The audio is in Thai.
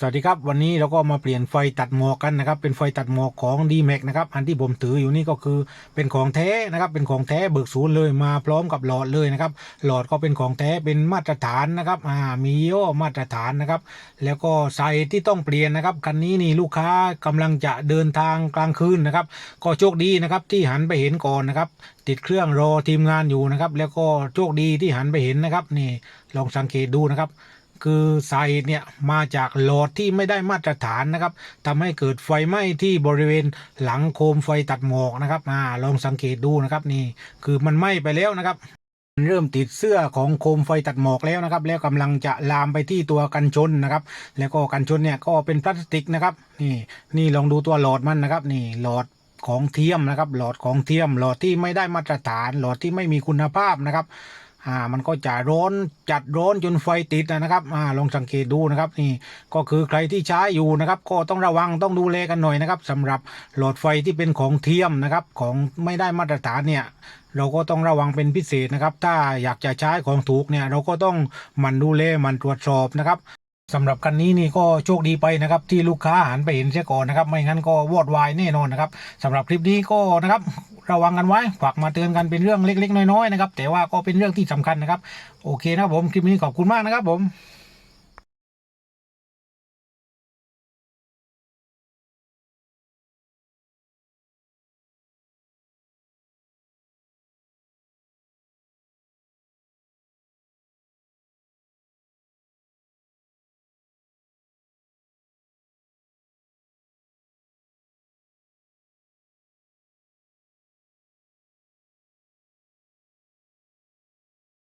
สวัสดีครับ วันนี้เราก็มาเปลี่ยนไฟตัดหมอกกันนะครับ เป็นไฟตัดหมอกของ d m a x นะครับ อันที่ผมถืออยู่นี่ก็คือเป็นของแท้นะครับ เป็นของแท้เบิกศูนย์เลยมาพร้อมกับหลอดเลยนะครับ หลอดก็เป็นของแท้เป็นมาตรฐานนะครับอ่ามีย่อมาตรฐานนะครับ แล้วก็ไซส์ที่ต้องเปลี่ยนนะครับคันนี้นี่ลูกค้ากำลังจะเดินทางกลางคืนนะครับ ก็โชคดีนะครับที่หันไปเห็นก่อนนะครับติดเครื่องรอทีมงานอยู่นะครับ แล้วก็โชคดีที่หันไปเห็นนะครับนี่ลองสังเกตดูนะครับ คือสาเหตุเนี่ยมาจากหลอดที่ไม่ได้มาตรฐานนะครับทำให้เกิดไฟไหม้ที่บริเวณหลังโคมไฟตัดหมอกนะครับอ่าลองสังเกตดูนะครับนี่คือมันไหม้ไปแล้วนะครับเริ่มติดเสื้อของโคมไฟตัดหมอกแล้วนะครับ แล้วกำลังจะลามไปที่ตัวกันชนนะครับ แล้วก็กันชนเนี่ยก็เป็นพลาสติกนะครับ นี่นี่ลองดูตัวหลอดมันนะครับ นี่หลอดของเทียมนะครับ หลอดของเทียม หลอดที่ไม่ได้มาตรฐาน หลอดที่ไม่มีคุณภาพนะครับ อ่ามันก็จะร้อนจัดร้อนจนไฟติดนะครับอ่าลองสังเกตดูนะครับนี่ก็คือใครที่ใช้อยู่นะครับก็ต้องระวังต้องดูแลกันหน่อยนะครับสำหรับหลอดไฟที่เป็นของเทียมนะครับของไม่ได้มาตรฐานเนี่ยเราก็ต้องระวังเป็นพิเศษนะครับ ถ้าอยากจะใช้ของถูกเนี่ยเราก็ต้องมันดูแลมันตรวจสอบนะครับสำหรับคันนี้นี่ก็โชคดีไปนะครับ ที่ลูกค้าหันไปเห็นเสียก่อนนะครับ ไม่งั้นก็วอดวายแน่นอนนะครับสำหรับคลิปนี้ก็นะครับ ระวังกันไว้ฝากมาเตือนกันเป็นเรื่องเล็กๆ น้อยๆนะครับแต่ว่าก็เป็นเรื่องที่สำคัญนะครับ โอเคนะครับผมคลิปนี้ขอบคุณมากนะครับผม